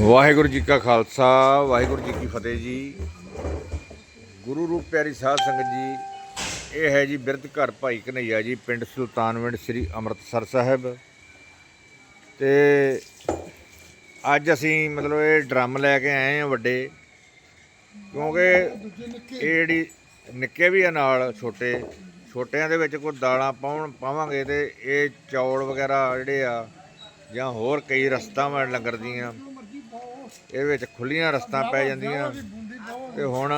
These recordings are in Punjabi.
ਵਾਹਿਗੁਰੂ ਜੀ ਕਾ ਖਾਲਸਾ, ਵਾਹਿਗੁਰੂ ਜੀ ਕੀ ਫਤਿਹ ਜੀ। ਗੁਰੂ ਰੂਪ ਪਿਆਰੀ ਸਾਧ ਸੰਗਤ ਜੀ, ਇਹ ਹੈ ਜੀ ਬਿਰਧ ਘਰ ਭਾਈ ਕਨਈਆ ਜੀ, ਪਿੰਡ ਸੁਲਤਾਨਵਿੰਡ ਸ੍ਰੀ ਅੰਮ੍ਰਿਤਸਰ ਸਾਹਿਬ। ਤੇ ਅੱਜ ਅਸੀਂ ਮਤਲਬ ਇਹ ਡਰਮ ਲੈ ਕੇ ਆਏ ਹਾਂ ਵੱਡੇ, ਕਿਉਂਕਿ ਇਹ ਜਿਹੜੀ ਨਿੱਕੇ ਵੀ ਆ ਨਾਲ ਛੋਟੇ, ਛੋਟਿਆਂ ਦੇ ਵਿੱਚ ਕੋਈ ਦਾਲਾਂ ਪਾਉਣ ਪਾਵਾਂਗੇ ਤੇ ਇਹ ਚੌਲ ਵਗੈਰਾ ਜਿਹੜੇ ਆ ਜਾਂ ਹੋਰ ਕਈ ਰਸਤਾਵਾਂ ਲੰਗਰ ਦੀਆਂ ਇਹ ਵਿੱਚ ਖੁੱਲੀਆਂ ਰਸਤਾਂ ਪੈ ਜਾਂਦੀਆਂ। ਤੇ ਹੁਣ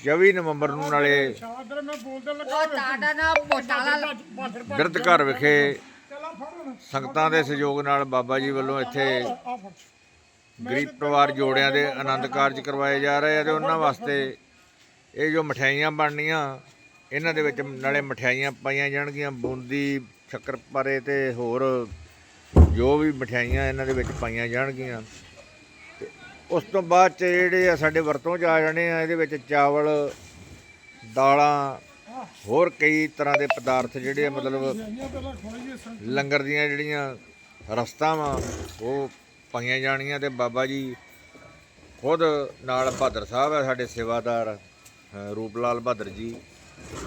24 ਨਵੰਬਰ ਨੂੰ ਨਾਲੇ ਉਹ ਨਾ ਘਰ ਵਿਖੇ ਸੰਗਤਾਂ ਦੇ ਸਹਿਯੋਗ ਨਾਲ ਬਾਬਾ ਜੀ ਵੱਲੋਂ ਇੱਥੇ ਗਰੀਬ ਪਰਿਵਾਰ ਜੋੜਿਆਂ ਦੇ ਆਨੰਦ ਕਾਰਜ ਕਰਵਾਏ ਜਾ ਰਹੇ ਆ ਤੇ ਉਹਨਾਂ ਵਾਸਤੇ ਇਹ ਜੋ ਮਠਿਆਈਆਂ ਬਣਨੀਆਂ ਇਹਨਾਂ ਦੇ ਵਿੱਚ ਨਾਲੇ ਮਠਿਆਈਆਂ ਪਾਈਆਂ ਜਾਣਗੀਆਂ ਬੂੰਦੀ ਸ਼ੱਕਰਪਾਰੇ ਤੇ ਹੋਰ ਜੋ ਵੀ ਮਠਿਆਈਆਂ ਇਹਨਾਂ ਦੇ ਵਿੱਚ ਪਾਈਆਂ ਜਾਣਗੀਆਂ। ਉਸ ਤੋਂ ਬਾਅਦ ਚ ਜਿਹੜੇ ਆ ਸਾਡੇ ਵਰਤੋਂ ਚ ਆ ਜਾਣੇ ਆ ਇਹਦੇ ਵਿੱਚ ਚਾਵਲ ਦਾਲਾਂ ਹੋਰ ਕਈ ਤਰ੍ਹਾਂ ਦੇ ਪਦਾਰਥ ਜਿਹੜੇ ਆ ਮਤਲਬ ਲੰਗਰ ਦੀਆਂ ਜਿਹੜੀਆਂ ਰਸਤਾਂ ਵਾ ਉਹ ਪਾਈਆਂ ਜਾਣੀਆਂ ਤੇ ਬਾਬਾ ਜੀ ਖੁਦ ਨਾਲ ਬਹਾਦਰ ਸਾਹਿਬ ਹੈ ਸਾਡੇ ਸੇਵਾਦਾਰ ਅ, ਰੂਪ ਲਾਲ ਬਹਾਦਰ ਜੀ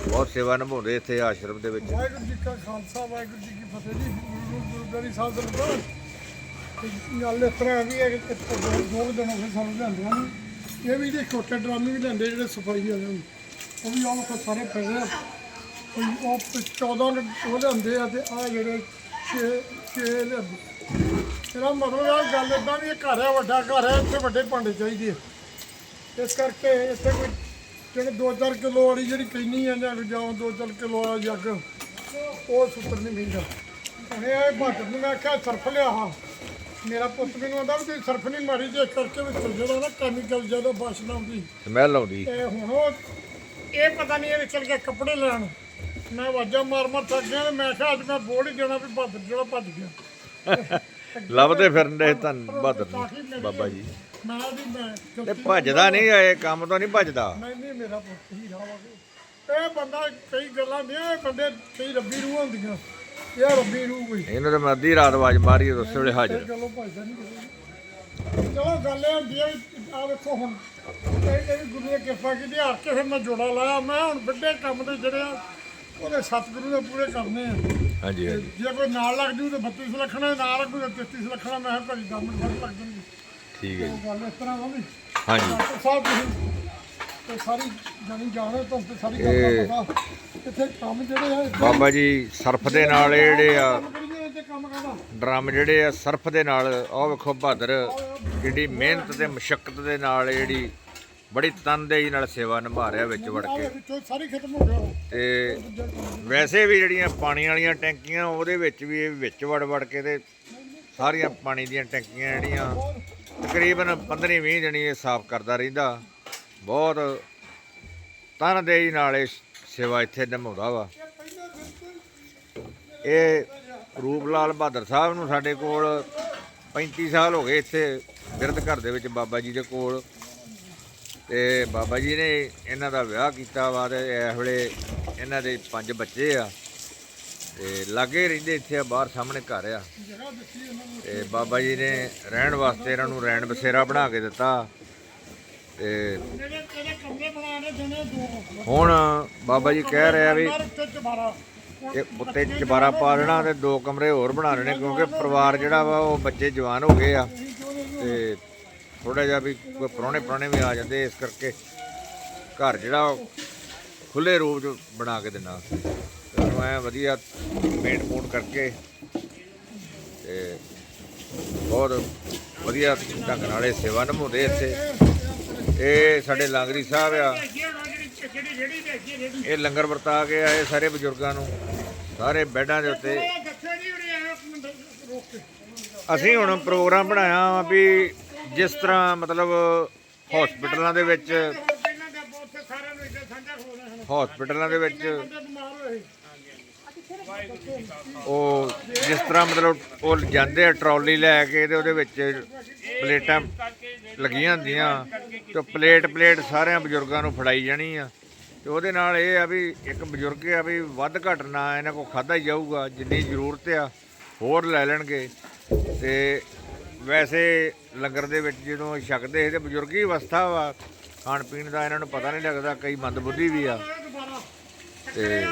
ਬਹੁਤ ਸੇਵਾ ਨਿਭਾਉਂਦੇ ਇੱਥੇ ਆਸ਼ਰਮ ਦੇ ਵਿੱਚ। ਵਾਹਿਗੁਰੂ ਜੀ ਕਾ ਖਾਲਸਾ ਵਾਹਿਗੁਰੂ ਜੀ ਕੀ ਫਤਿਹ ਜੀ। ਗੁਰੂ ਗੁਰੂ ਗ੍ਰੰਥ ਸਾਹਿਬ ਦਾ ਗੱਲ ਇਸ ਤਰ੍ਹਾਂ ਵੀ ਹੈ ਕਿ ਇੱਕ ਦੋ ਦੋ ਕੁ ਦਿਨ ਹੋ ਗਏ ਸਾਨੂੰ ਲਿਆਂਦਿਆਂ ਨੂੰ। ਇਹ ਵੀ ਜੇ ਛੋਟੇ ਡਰਾਮੇ ਵੀ ਲੈਂਦੇ ਜਿਹੜੇ ਸਫ਼ਾਈ ਵਾਲੇ ਨੂੰ। ਉਹ ਵੀ ਆਹ ਵੇਖੋ ਸਾਰੇ ਪਏ ਆ। ਕੋਈ ਉਹ 14 ਨੇ ਉਹ ਲਿਆਂਦੇ ਆ ਤੇ ਆ ਜਿਹੜੇ 6 6 ਲਿਆਂਦੇ। ਇਹਦਾ ਮਤਲਬ ਆ ਗੱਲ ਇਦਾਂ ਵੀ ਇਹ ਘਰ ਹੈ ਵੱਡਾ ਘਰ ਹੈ ਇੱਥੇ ਵੱਡੇ ਭਾਂਡੇ ਚਾਹੀਦੇ ਆ। ਇਸ ਕਰਕੇ ਇੱਥੇ ਕੋਈ ਜਿਹੜੇ 2-4 ਕਿਲੋ ਵਾਲੀ ਜਿਹੜੀ ਕੈਨੀ ਆ ਜਾਂ ਜਾਂ 2-4 ਕਿਲੋ ਵਾਲਾ ਜੱਗ, ਉਹ ਸੁੱਤਰ ਨਹੀਂ ਮਿਲਦਾ। ਹੁਣੇ ਇਹ ਭੱਟ ਨੂੰ ਮੈਂ ਆਖਿਆ ਸਰਫ ਲਿਆ ਹਾਂ। ਮੇਰਾ ਪੁੱਤ ਮੈਨੂੰ ਆਂਦਾ ਵੀ ਤੁਸੀਂ ਸਰਫ ਨਹੀਂ ਮਾਰੀ ਜੇ ਕਰਕੇ ਵਿੱਚ ਜਿਹੜਾ ਨਾ ਕੈਮੀਕਲ ਜਦੋਂ ਬਾਸ਼ਨਾ ਆਉਂਦੀ। ਸਮੈਲ ਆਉਂਦੀ। ਤੇ ਹੁਣ ਉਹ ਇਹ ਪਤਾ ਨਹੀਂ ਇਹ ਚੱਲ ਕੇ ਕੱਪੜੇ ਲੈਣ। ਮੈਂ ਆਵਾਜ਼ਾਂ ਮਾਰ ਮਾਰ ਥੱਕ ਗਿਆ ਤੇ ਮੈਂ ਕਿਹਾ ਅੱਜ ਮੈਂ ਬੋੜ ਹੀ ਦੇਣਾ ਵੀ ਬਹਾਦਰ ਜਿਹੜਾ ਭੱਜ ਗਿਆ। ਲੱਭਦੇ ਫਿਰਦੇ ਧੰਨ ਬਹਾਦਰ ਨੂੰ ਬਾਬਾ ਜੀ। ਮੈਂ ਵੀ ਮੈਂ ਤੇ ਭੱਜਦਾ ਨਹੀਂ ਇਹ ਕੰਮ ਤੋਂ ਨਹੀਂ ਭੱਜਦਾ। ਨਹੀਂ ਨਹੀਂ ਮੇਰਾ ਪੁੱਤ ਹੀ ਰਾਵਾਂਗੇ ਇਹ ਬੰਦਾ ਕਈ ਗੱਲਾਂ ਨਹੀਂ ਇਹ ਬੰਦੇ ਕਈ ਰੱਬੀ ਰੂਹ ਹੁੰਦੀਆਂ। ਇਹ ਰੱਬੀ ਰੂਹ ਕੋਈ ਇਹਨੂੰ ਤਾਂ ਮੈਂ ਅੱਧੀ ਰਾਤ ਆਵਾਜ਼ ਮਾਰੀ ਉਸ ਵੇਲੇ ਹਾਜ਼ਰ। ਚਲੋ ਭਾਈਦਾ ਨਹੀਂ ਕਿਸੇ ਚਲੋ ਗੱਲ ਇਹ ਹੁੰਦੀ ਹੈ ਆ ਵੇਖੋ ਹੁਣ। ਇਹ ਇਹ ਗੁਰੂ ਨੇ ਕਿਰਪਾ ਕੀਤੀ ਹਰ ਕਿਸੇ ਮੈਂ ਜੋੜਾ ਲਾਇਆ। ਮੈਂ ਹੁਣ ਵੱਡੇ ਕੰਮ ਦੇ ਜਿਹੜੇ ਆ ਉਹਦੇ ਸਤਿਗੁਰੂ ਨੇ ਪੂਰੇ ਕਰਨੇ ਆ। ਹਾਂਜੀ ਹਾਂਜੀ। ਜੇ ਕੋਈ ਨਾਲ ਲੱਗ ਜੂ ਤੇ 32 ਲੱਖਣਾ ਨਾਲ ਲੱਗੂ ਤੇ 33 ਲੱਖਣਾ ਮੈਂ ਕਿਹਾ ਘੜੀ 10 ਮਿੰਟ ਫ਼ਰਕ ਲੱਗ ਜਾਂਦੀ ਠੀਕ ਹੈ ਜੀ। ਉਹ ਗੱਲ ਇਸ ਤਰ੍ਹਾਂ ਵਾ ਵੀ ਹਾਂਜੀ। ਡਾਕਟਰ ਸਾਹਿਬ ਤੁਸੀਂ ਤੇ ਸਾਰੀ ਜਾਣੀ ਜਾਣੋ ਤਾਂ ਤੇ ਸਾਰੀ ਇਹ- ਗੱਲ ਦਾ ਪਤਾ ਇੱਥੇ ਕੰਮ ਜਿਹੜੇ ਆ ਇੱਥੇ? ਬਾਬਾ ਜੀ ਸਰਫ ਦੇ ਨਾਲ ਇਹ ਜਿਹੜੇ ਆ ਕੰਮ ਕਰੀਏ ਇੱਥੇ ਕੰਮ ਕਰਦਾ ਡਰਮ ਜਿਹੜੇ ਆ ਸਰਫ ਦੇ ਨਾਲ ਉਹ ਵੇਖੋ ਬਹਾਦਰ ਕਿੰਨੀ ਮਿਹਨਤ ਤੇ ਮੁਸ਼ਕਲ ਦੇ ਨਾਲ ਜਿਹੜੀ ਬੜੀ ਤਨਦੇਹੀ ਨਾਲ ਸੇਵਾ ਨਿਭਾ ਰਿਹਾ ਵਿੱਚ ਵੜ ਕੇ। ਵਿੱਚੋਂ ਸਾਰੀ ਖਤਮ ਹੋ ਗਿਆ। ਤੇ ਵੈਸੇ ਵੀ ਜਿਹੜੀਆਂ ਪਾਣੀ ਵਾਲੀਆਂ ਟੈਂਕੀਆਂ ਉਹਦੇ ਵਿੱਚ ਵੀ ਇਹ ਵਿੱਚ ਵੜ ਵੜ ਕੇ ਤੇ ਸਾਰੀਆਂ ਪਾਣੀ ਦੀਆਂ ਟੈਂਕੀਆਂ ਜਿਹੜੀਆਂ ਤਕਰੀਬਨ 15 20 ਜਣੀ ਇਹ ਸਾਫ਼ ਕਰਦਾ ਰਹਿੰਦਾ। ਬਹੁਤ ਤਨਦੇਹੀ ਨਾਲ ਇਹ ਸੇਵਾ ਇੱਥੇ ਨਿਭਾਉਂਦਾ ਵਾ। ਇਹ ਰੂਪ ਲਾਲ ਬਹਾਦਰ ਸਾਹਿਬ ਨੂੰ ਸਾਡੇ ਕੋਲ 35 ਸਾਲ ਹੋ ਗਏ ਇੱਥੇ ਬਿਰਧ ਘਰ ਦੇ ਵਿੱਚ ਬਾਬਾ ਜੀ ਦੇ ਕੋਲ। ਤੇ ਬਾਬਾ ਜੀ ਨੇ ਇਹਨਾਂ ਦਾ ਵਿਆਹ ਕੀਤਾ ਵਾ ਤੇ ਇਸ ਵੇਲੇ ਇਹਨਾਂ ਦੇ ਪੰਜ ਬੱਚੇ ਆ। ਤੇ ਲਾਗੇ ਰਹਿੰਦੇ ਇੱਥੇ ਆ, ਬਾਹਰ ਸਾਹਮਣੇ ਘਰ ਆ। ਜਗ੍ਹਾ ਤੇ ਬਾਬਾ ਜੀ ਨੇ ਰਹਿਣ ਵਾਸਤੇ ਇਹਨਾਂ ਨੂੰ ਰਹਿਣ ਬਸੇਰਾ ਬਣਾ ਕੇ ਦਿੱਤਾ। ਤੇ ਹੁਣ ਬਾਬਾ ਜੀ ਕਹਿ ਰਿਹਾ ਵੀ ਇਹ ਉੱਤੇ ਚਬਾਰਾ ਪਾ ਦੇਣਾ ਤੇ ਦੋ ਕਮਰੇ ਹੋਰ ਬਣਾ ਲੈਣੇ ਕਿਉਂਕਿ ਪਰਿਵਾਰ ਜਿਹੜਾ ਵਾ ਉਹ ਬੱਚੇ ਜਵਾਨ ਹੋ ਗਏ ਆ ਤੇ ਥੋੜਾ ਜਿਹਾ ਵੀ ਕੋਈ ਪ੍ਰਾਹੁਣੇ ਪ੍ਰਾਹੁਣੇ ਵੀ ਆ ਜਾਂਦੇ ਇਸ ਕਰਕੇ ਘਰ ਜਿਹੜਾ ਖੁੱਲੇ ਰੂਪ ਚ ਬਣਾ ਕੇ ਦੇਣਾ ਤੁਹਾਨੂੰ ਐ ਵਧੀਆ ਪੇਂਟ ਪੂੰਟ ਕਰਕੇ ਤੇ ਬਹੁਤ ਵਧੀਆ ਢੰਗ ਨਾਲ ਸੇਵਾ ਨਿਭਾਉਂਦੇ ਇੱਥੇ। ਇਹ ਸਾਡੇ ਲਾਂਗਰੀ ਸਾਹਿਬ ਆ। ਇਹ ਲੰਗਰ ਵਰਤਾ ਕੇ ਆਏ ਸਾਰੇ ਬਜ਼ੁਰਗਾਂ ਨੂੰ। ਸਾਰੇ ਬੈੱਡਾਂ ਦੇ ਉੱਤੇ। ਅਸੀਂ ਹੁਣ ਪ੍ਰੋਗਰਾਮ ਬਣਾਇਆ ਵਾ ਵੀ ਜਿਸ ਤਰ੍ਹਾਂ ਮਤਲਬ ਹਸਪੀਟਲਾਂ ਦੇ ਵਿੱਚ ਹੁਣ ਹਸਪੀਟਲਾਂ ਦੇ ਵਿੱਚ ਉਹ ਜਿਸ ਤਰ੍ਹਾਂ ਮਤਲਬ ਉਹ ਜਾਂਦੇ ਆ ਟਰਾਲੀ ਲੈ ਕੇ ਤੇ ਉਹਦੇ ਵਿੱਚ ਪਲੇਟਾਂ ਲੱਗੀਆਂ ਹੁੰਦੀਆਂ। ਤੇ ਪਲੇਟ ਪਲੇਟ ਸਾਰਿਆਂ ਬਜ਼ੁਰਗਾਂ ਨੂੰ ਫੜਾਈ ਜਾਣੀ ਆ। ਤੇ ਉਹਦੇ ਨਾਲ ਇਹ ਆ ਵੀ ਇੱਕ ਬਜ਼ੁਰਗ ਆ ਵੀ ਵੱਧ ਘੱਟ ਨਾ ਇਹਨਾਂ ਕੋ ਖਾਦਾ ਹੀ ਜਾਊਗਾ, ਜਿੰਨੀ ਜ਼ਰੂਰਤ ਆ, ਹੋਰ ਲੈ ਲੈਣਗੇ। ਤੇ ਵੈਸੇ ਲੰਗਰ ਦੇ ਵਿੱਚ ਜਦੋਂ ਛਕਦੇ ਸੀ ਤੇ ਬਜ਼ੁਰਗੀ ਅਵਸਥਾ ਵਾ, ਖਾਣ ਪੀਣ ਦਾ ਇਹਨਾਂ ਨੂੰ ਪਤਾ ਨਹੀਂ ਲੱਗਦਾ, ਕਈ ਮੰਦਬੁੱਧੀ ਵੀ ਆ। ਦੁਬਾਰਾ ਤੇ